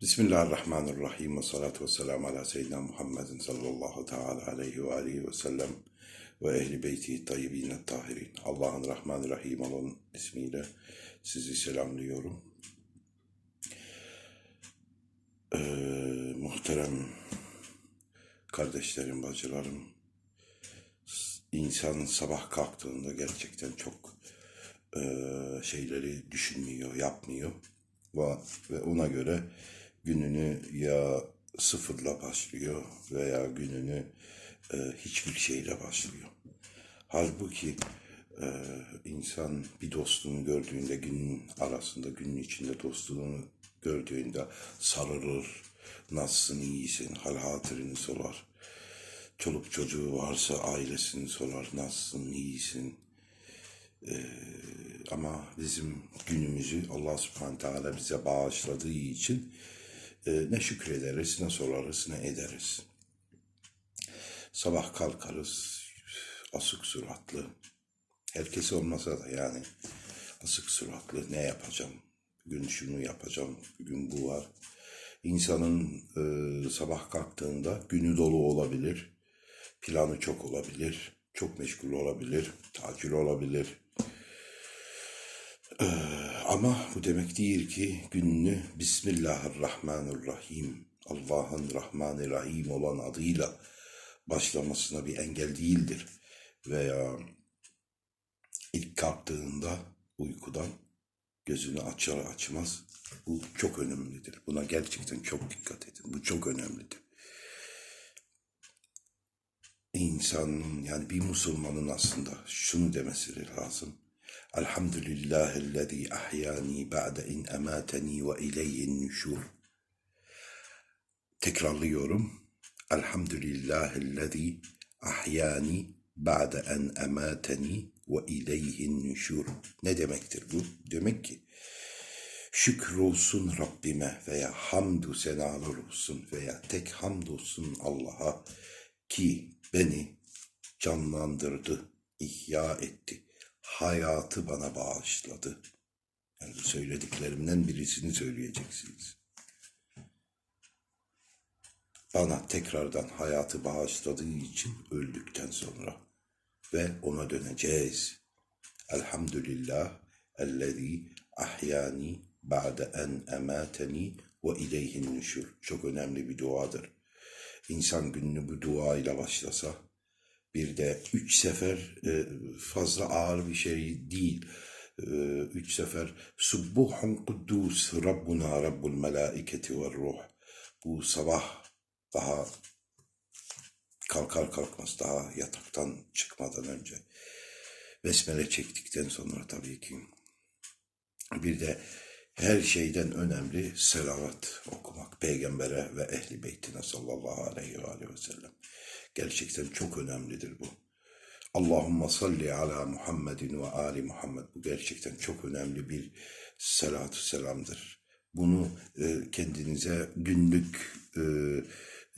Bismillahirrahmanirrahim ve salatu ve selamu ala seyyidina Muhammedin sallallahu teala aleyhi ve aleyhi ve sellem ve ehli beyti tayyibine tahirin. Allah'ın Rahman Rahim olan ismiyle sizi selamlıyorum. Ee, muhterem kardeşlerim, bacılarım, insan sabah kalktığında gerçekten çok e, şeyleri düşünmüyor, yapmıyor ve, ona göre gününü ya sıfırla başlıyor veya gününü e, hiçbir şeyle başlıyor. Halbuki e, insan bir dostunu gördüğünde günün arasında, günün içinde dostluğunu gördüğünde sarılır, nasılsın, iyisin, hal hatırını sorar. Çoluk çocuğu varsa ailesini sorar, nasılsın, iyisin. Ee, ama bizim günümüzü Allah subhanahu teala bize bağışladığı için ne şükrederiz, ne sorarız, ne ederiz. Sabah kalkarız, asık suratlı. Herkes olmasa da yani asık suratlı ne yapacağım? Bugün şunu yapacağım, bugün bu var. İnsanın e, sabah kalktığında günü dolu olabilir, planı çok olabilir, çok meşgul olabilir, tatil olabilir. Ee, ama bu demek değil ki gününü Bismillahirrahmanirrahim, Allah'ın Rahmanı Rahim olan adıyla başlamasına bir engel değildir. Veya ilk kalktığında uykudan gözünü açar açmaz bu çok önemlidir. Buna gerçekten çok dikkat edin. Bu çok önemlidir. İnsanın yani bir Müslümanın aslında şunu demesi lazım. Elhamdülillahillezî ahyani ba'de in emateni ve ileyhin nüşur. Tekrarlıyorum. Elhamdülillahillezî ahyani ba'de en emateni ve ileyhin nüşur. Ne demektir bu? Demek ki şükür olsun Rabbime veya hamdü senalar olsun veya tek hamd olsun Allah'a ki beni canlandırdı, ihya etti, hayatı bana bağışladı. Yani söylediklerimden birisini söyleyeceksiniz. Bana tekrardan hayatı bağışladığı için öldükten sonra ve ona döneceğiz. Elhamdülillah ellezî ahyani ba'de en emateni ve ileyhin nüşür. Çok önemli bir duadır. İnsan gününü bu dua ile başlasa, bir de üç sefer e, fazla ağır bir şey değil. E, üç sefer Subbuhun Kuddus Rabbuna Rabbul Melaiketi ve Ruh. Bu sabah daha kalkar kalkmaz daha yataktan çıkmadan önce besmele çektikten sonra tabii ki bir de her şeyden önemli selavat okumak peygambere ve ehli beytine sallallahu aleyhi ve, aleyhi ve sellem. Gerçekten çok önemlidir bu. Allahümme salli ala Muhammedin ve ali Muhammed. Bu gerçekten çok önemli bir selatü selamdır. Bunu e, kendinize günlük e,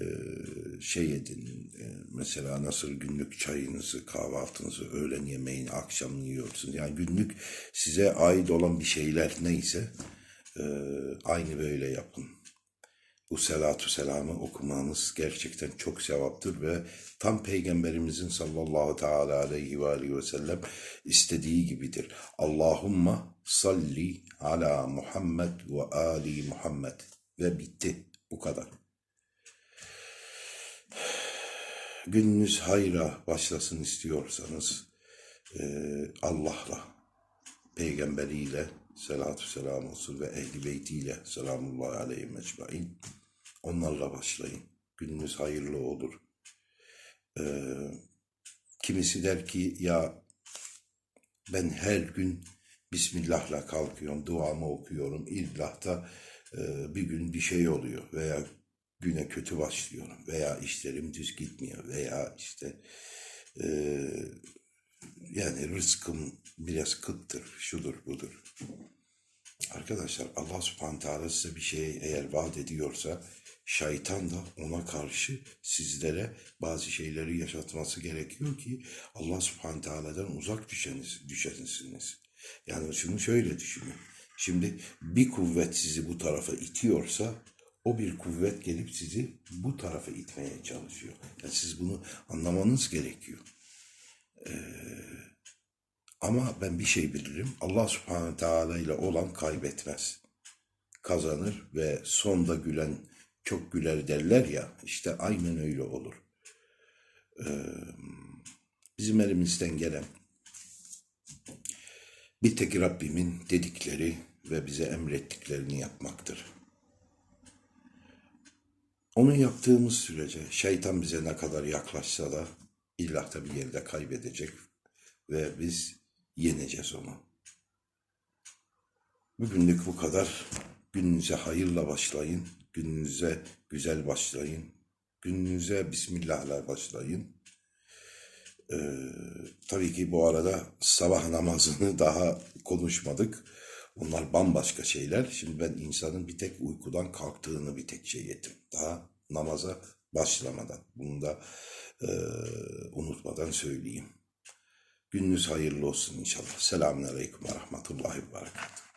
e, şey edin. E, mesela nasıl günlük çayınızı, kahvaltınızı, öğlen yemeğini, akşam yiyorsunuz. Yani günlük size ait olan bir şeyler neyse e, aynı böyle yapın. Bu selatü selamı okumanız gerçekten çok sevaptır ve tam Peygamberimizin sallallahu teala aleyhi ve aleyhi ve sellem istediği gibidir. Allahumma salli ala Muhammed ve ali Muhammed ve bitti. Bu kadar. Gününüz hayra başlasın istiyorsanız e, Allah'la, peygamberiyle selatü selam olsun ve ehli beytiyle selamullahi aleyhi mecmain onlarla başlayın. Gününüz hayırlı olur. E, kimisi der ki ya ben her gün Bismillah'la kalkıyorum, duamı okuyorum. İllah'ta e, bir gün bir şey oluyor veya güne kötü başlıyorum veya işlerim düz gitmiyor veya işte e, yani rızkım biraz kıttır, şudur budur. Arkadaşlar Allah subhanahu teala size bir şey eğer vaat ediyorsa şeytan da ona karşı sizlere bazı şeyleri yaşatması gerekiyor ki Allah subhanahu teala'dan uzak düşeniz, düşesiniz. Yani şunu şöyle düşünün. Şimdi bir kuvvet sizi bu tarafa itiyorsa O bir kuvvet gelip sizi bu tarafa itmeye çalışıyor. Yani siz bunu anlamanız gerekiyor. Ee, ama ben bir şey bilirim. Allah subhanahu teala ile olan kaybetmez. Kazanır ve sonda gülen çok güler derler ya. işte aynen öyle olur. Ee, bizim elimizden gelen bir tek Rabbimin dedikleri ve bize emrettiklerini yapmaktır. Onu yaptığımız sürece şeytan bize ne kadar yaklaşsa da illa da bir yerde kaybedecek ve biz yeneceğiz onu. Bugünlük bu kadar. Gününüze hayırla başlayın. Gününüze güzel başlayın. Gününüze Bismillah'la başlayın. Ee, tabii ki bu arada sabah namazını daha konuşmadık. Onlar bambaşka şeyler. Şimdi ben insanın bir tek uykudan kalktığını bir tek şey ettim. Daha namaza başlamadan. Bunu da e, unutmadan söyleyeyim. Gününüz hayırlı olsun inşallah. Selamun Aleyküm ve Rahmetullahi ve Berekatuhu.